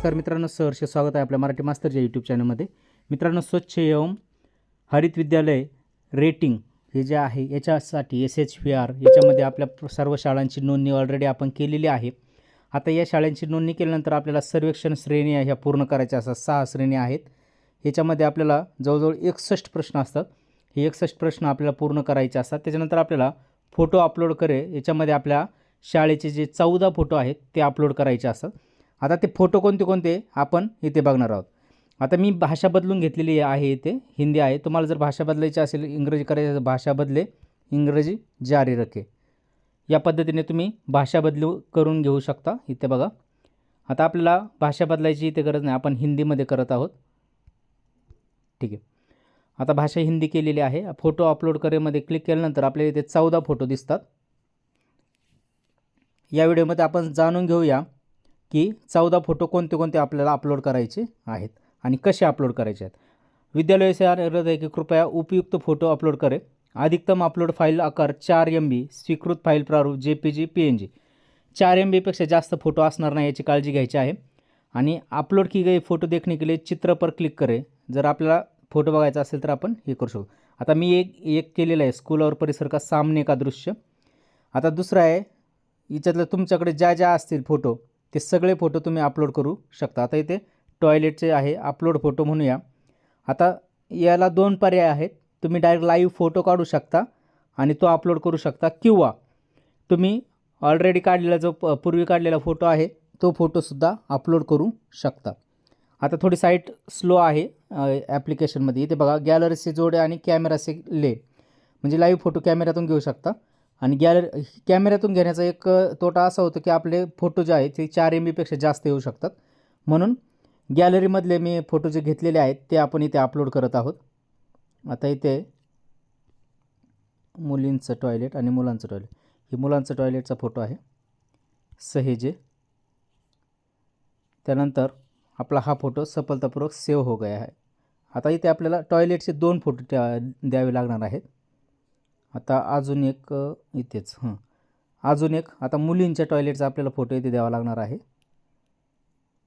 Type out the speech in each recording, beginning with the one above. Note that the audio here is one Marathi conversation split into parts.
नमस्कार मित्रांनो सहर्ष स्वागत आहे आपल्या मराठी मास्तरच्या यूट्यूब चॅनलमध्ये मित्रांनो स्वच्छ एवं हरित विद्यालय रेटिंग हे जे आहे याच्यासाठी एस एच व्ही आर याच्यामध्ये आपल्या सर्व शाळांची नोंदणी ऑलरेडी आपण केलेली आहे. आता या शाळांची नोंदणी केल्यानंतर आपल्याला सर्वेक्षण श्रेणी ह्या पूर्ण करायच्या असतात सहा श्रेणी आहेत. याच्यामध्ये आपल्याला जवळजवळ एकसष्ट प्रश्न असतात. हे एकसष्ट प्रश्न आपल्याला पूर्ण करायचे असतात. त्याच्यानंतर आपल्याला फोटो अपलोड करे याच्यामध्ये आपल्या शाळेचे जे चौदा फोटो आहेत ते अपलोड करायचे असतात. आता ते फोटो कोणते कोणते आपण इथे बघणार आहोत. आता मी भाषा बदलून घेतलेली आहे इथे हिंदी आहे. तुम्हाला जर भाषा बदलायची असेल इंग्रजी करायची असेल, भाषा बदले इंग्रजी जारी रखे. या पद्धतीने तुम्ही भाषा बदलू करून घेऊ शकता. इथे बघा. आता आपल्याला भाषा बदलायची इथे गरज नाही. आपण हिंदीमध्ये करत आहोत. ठीक आहे. आता भाषा हिंदी केलेली आहे. फोटो अपलोड करेमध्ये क्लिक केल्यानंतर आपल्याला इथे चौदा फोटो दिसतात. या व्हिडिओमध्ये आपण जाणून घेऊया की चौदा फोटो कोणते कोणते आपल्याला अपलोड करायचे आहेत आणि कसे अपलोड करायचे आहेत. विद्यालय से अनुरोध की कृपया उपयुक्त फोटो अपलोड करे. अधिकतम अपलोड फाईल आकार चार एम बी स्वीकृत फाईल प्रारूप J P G P N G चार एम बीपेक्षा जास्त फोटो असणार नाही याची काळजी घ्यायची आहे. आणि अपलोड की गई फोटो देखने के लिए चित्र पर क्लिक करे. जर आपल्याला फोटो बघायचा असेल तर आपण हे करू शकतो. आता मी एक एक केलेलं आहे. स्कूल और परिसर का सामने का दृश्य. आता दुसरं आहे. याच्यातलं तुमच्याकडे ज्या ज्या असतील फोटो ते सगळे फोटो तुम्ही अपलोड करू शकता. आता इथे टॉयलेटचे आहे अपलोड फोटो म्हणूया. आता याला दोन पर्याय आहेत. तुम्ही डायरेक्ट लाईव्ह फोटो काढू शकता आणि तो अपलोड करू शकता. किंवा तुम्ही ऑलरेडी काढलेला जो प पूर्वी काढलेला फोटो आहे तो फोटोसुद्धा अपलोड करू शकता. आता थोडी साईट स्लो आहे ॲप्लिकेशनमध्ये इथे बघा गॅलरीचे जोडे आणि कॅमेराचे ले म्हणजे लाईव्ह फोटो कॅमेऱ्यातून घेऊ शकता. आणि गॅलरी कॅमेऱ्यातून घेण्याचा एक तोटा असा होतो की आपले फोटो जे आहेत ते चार एम बीपेक्षा जास्त येऊ शकतात. म्हणून गॅलरीमधले मी फोटो जे घेतलेले आहेत ते आपण इथे अपलोड करत आहोत. आता इथे मुलींचं टॉयलेट आणि मुलांचं टॉयलेट ही मुलांचं टॉयलेटचा फोटो आहे. सहेजे. त्यानंतर आपला हा फोटो सफलतापूर्वक सेव्ह हो गया आहे आता इथे आपल्याला टॉयलेटचे दोन फोटो द्यावे लागणार आहेत. आता अजून एक इथेच हां. अजून एक आता मुलींच्या टॉयलेटचा आपल्याला फोटो इथे द्यावा लागणार आहे.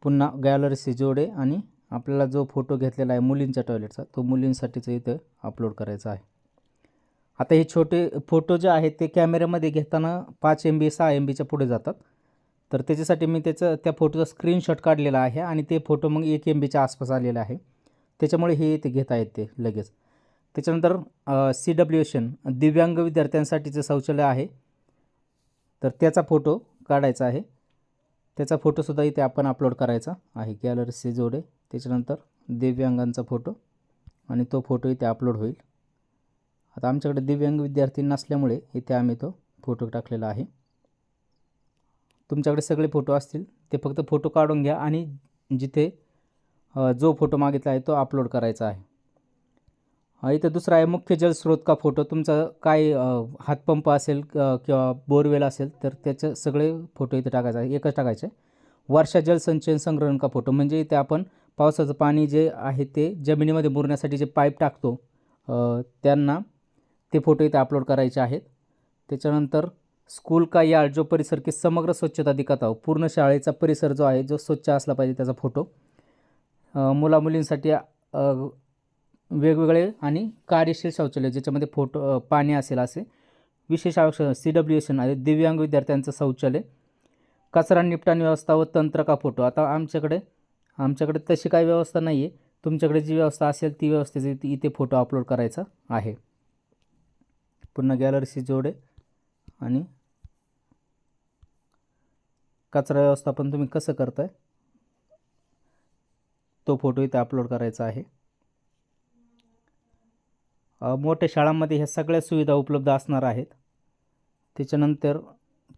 पुन्हा गॅलरीचे जोडे आणि आपल्याला जो फोटो घेतलेला आहे मुलींच्या टॉयलेटचा तो मुलींसाठीच इथं अपलोड करायचा आहे. आता हे छोटे फोटो जे आहेत ते कॅमेऱ्यामध्ये घेताना पाच एम बी सहा एम बीच्या पुढे जातात. तर त्याच्यासाठी मी त्याचं त्या फोटोचा स्क्रीनशॉट काढलेला आहे आणि ते फोटो मग एक एम बीच्या आसपास आलेला आहे. त्याच्यामुळे हे इथे घेता येते लगेच. त्याच्यानंतर सी डब्ल्यू एशन दिव्यांग विद्यार्थ्यांसाठीचं शौचालय आहे. तर त्याचा फोटो काढायचा आहे. त्याचा फोटोसुद्धा इथे आपण अपलोड करायचा आहे. गॅलरीचे जोडे त्याच्यानंतर दिव्यांगांचा फोटो आणि तो फोटो इथे अपलोड होईल. आता आमच्याकडे दिव्यांग विद्यार्थी नसल्यामुळे इथे आम्ही तो फोटो टाकलेला आहे. तुमच्याकडे सगळे फोटो असतील ते फक्त फोटो काढून घ्या आणि जिथे जो फोटो मागितला आहे तो अपलोड करायचा आहे. इथं दुसरा आहे मुख्य जलस्रोत का फोटो तुमचा काय हातपंप असेल किंवा बोरवेल असेल तर त्याचे सगळे फोटो इथे टाकायचा आहे एकच टाकायचे वर्षा जलसंचयन संग्रहण का फोटो म्हणजे इथे आपण पावसाचं पाणी जे आहे ते जमिनीमध्ये मुरण्यासाठी जे पाईप टाकतो त्यांना ते फोटो इथे अपलोड करायचे आहेत. त्याच्यानंतर स्कूल का यार्ड जो परिसर की समग्र स्वच्छता दिखत आहो पूर्ण शाळेचा परिसर जो आहे जो स्वच्छ असला पाहिजे त्याचा फोटो मुलामुलींसाठी वेगवेगळे आणि कार्यशील शौचालय ज्याच्यामध्ये फोटो पाणी असेल असे. विशेष आवश्यक सी डब्ल्यू एस एन आहे दिव्यांग विद्यार्थ्यांचं शौचालय. कचरा निपटान व्यवस्था व तंत्र का फोटो? आता आमच्याकडे आमच्याकडे तशी काही व्यवस्था नाही आहे तुमच्याकडे जी व्यवस्था असेल ती व्यवस्थेचे इथे- फोटो अपलोड करायचा आहे. पुन्हा गॅलरीशी जोडे आणि कचरा व्यवस्थापन तुम्ही कसं करताय तो फोटो इथे अपलोड करायचा आहे. मोठ्या शाळांमध्ये ह्या सगळ्या सुविधा उपलब्ध असणार आहेत. त्याच्यानंतर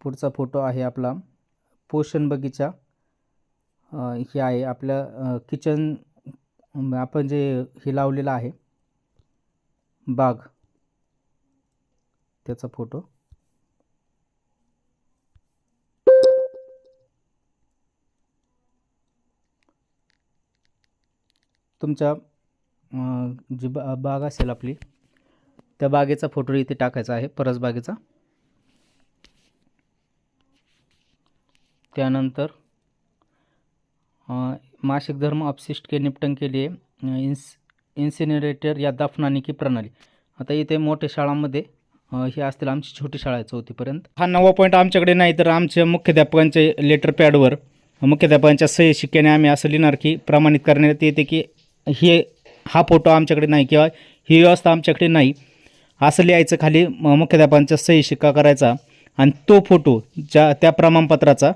पुढचा फोटो आहे आपला. पोषण बगीचा. हे आहे आपल्या किचन आपण जे हे लावलेलं आहे. बाग. त्याचा फोटो. तुमच्या जी बा बाग असेल आपली त्या बागेचा फोटो इथे टाकायचा आहे परसबागेचा त्यानंतर मासिक धर्म अपशिष्ट के निपटन के लिए इन्स इंस इन्सिनरेटर या दफनानी की प्रणाली. आता इथे मोठ्या शाळांमध्ये हे ही असतील आमची छोटी शाळा आहे चौथीपर्यंत. हा नवा पॉईंट आमच्याकडे नाही तर आमच्या मुख्याध्यापकांच्या लेटर पॅडवर मुख्याध्यापकांच्या सही शिक्क्याने आम्ही असं लिहिणार की प्रमाणित करण्यात येते की हे हा फोटो आमच्याकडे नाही किंवा ही व्यवस्था आमच्याकडे नाही. असं लिहायचं खाली म- मुख्याध्यापकांचा सही शिक्का करायचा आणि तो फोटो ज्या त्या प्रमाणपत्राचा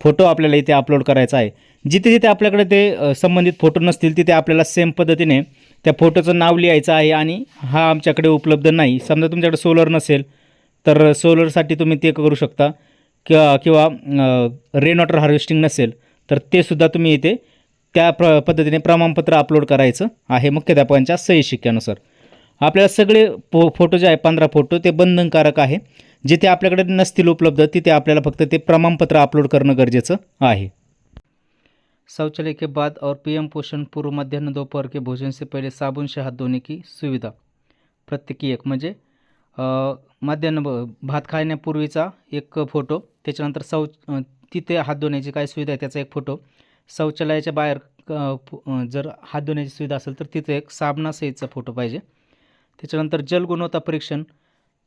फोटो आपल्याला इथे अपलोड करायचा आहे. जिथे जिथे आपल्याकडे ते संबंधित फोटो नसतील तिथे आपल्याला सेम पद्धतीने त्या फोटोचं नाव लिहायचं आहे आणि हा आमच्याकडे उपलब्ध नाही. समजा तुमच्याकडे सोलर नसेल तर सोलरसाठी तुम्ही ते करू शकता. किंवा किंवा रेन वॉटर हार्वेस्टिंग नसेल तर ते सुद्धा तुम्ही इथे त्या प्र पद्धतीने प्रमाणपत्र अपलोड करायचं आहे मुख्याध्यापकांच्या सही शिक्क्यानुसार. आपल्याला सगळे फो फोटो जे आहे पंधरा फोटो ते बंधनकारक आहे. जिथे आपल्याकडे नसतील उपलब्ध तिथे आपल्याला फक्त ते प्रमाणपत्र अपलोड करणं गरजेचं आहे. शौचालय के बाद और पीएम पोषण पूर्व मध्यान्ह दोपहर के भोजन से पहले साबुन से हाथ धोने की सुविधा। प्रत्येकी एक म्हणजे मध्यान्ह ब- भात खाण्यापूर्वीचा एक फोटो त्याच्यानंतर शौच तिथे हात धुण्याची काय सुविधा आहे त्याचा एक फोटो. शौचालयाच्या बाहेर जर हात धुण्याची सुविधा असेल तर तिथे एक साबणासहितचा फोटो पाहिजे. त्याच्यानंतर जल गुणवत्ता परीक्षण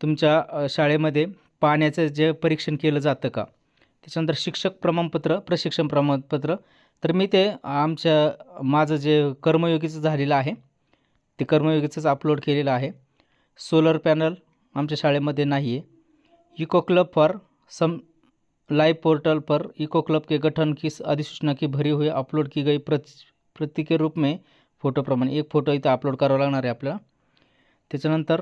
तुमच्या शाळेमध्ये पाण्याचं जे परीक्षण केलं जातं का? त्याच्यानंतर शिक्षक प्रमाणपत्र प्रशिक्षण प्रमाणपत्र. तर मी ते आमच्या माझं जे कर्मयोगीचं झालेलं आहे ते कर्मयोगीचंच अपलोड केलेलं आहे. सोलर पॅनल आमच्या शाळेमध्ये नाही आहे. Eco club for some live portal per eco club के गठन की अधिसूचना की भरी हुई अपलोड की गई प्रत प्रति के रूप में फोटोप्रमाणे एक फोटो इथं अपलोड करावा लागणार आहे आपल्याला. त्याच्यानंतर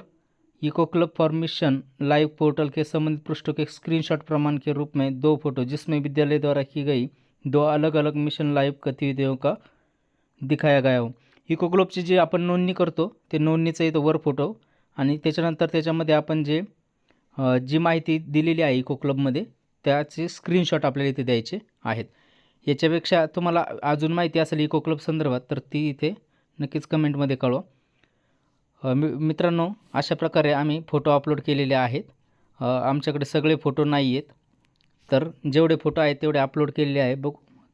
eco club for mission live portal के संबंधित पृष्ठों के स्क्रीनशॉट प्रमाण के रूप में दो फोटो जिसमें विद्यालय द्वारा की गई दो अलग अलग मिशन लाइव गतिविधियों का दिखाया गया हो। इको क्लबची जी आपण नोंदणी करतो ते नोंदणीचं येतो वर फोटो आणि त्याच्यानंतर त्याच्यामध्ये आपण जे जी माहिती दिलेली आहे इको क्लबमध्ये त्याचे स्क्रीनशॉट आपल्याला इथे द्यायचे आहेत. याच्यापेक्षा तुम्हाला अजून माहिती असेल इको क्लब संदर्भात तर ती इथे नक्कीच कमेंटमध्ये कळवा. मि मित्रांनो अशा प्रकारे आम्ही फोटो अपलोड केलेले आहेत. आमच्याकडे सगळे फोटो नाही आहेत. तर जेवढे फोटो आहेत तेवढे अपलोड केलेले आहे. बघू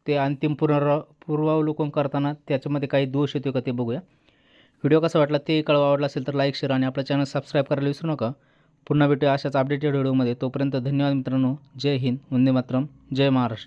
ते अंतिम पुनरा पूर्वावलोकन करताना त्याच्यामध्ये काही दोष येतो का ते बघूया. व्हिडिओ कसा वाटला ते कळवा. आवडला असेल तर लाईक शेअर आणि आपला चॅनल सबस्क्राईब करायला विसरू नका. पुन्हा भेटूया अशाच अपडेटेड व्हिडिओमध्ये तोपर्यंत धन्यवाद मित्रांनो. जय हिंद. वंदे मातरम. जय महाराष्ट्र.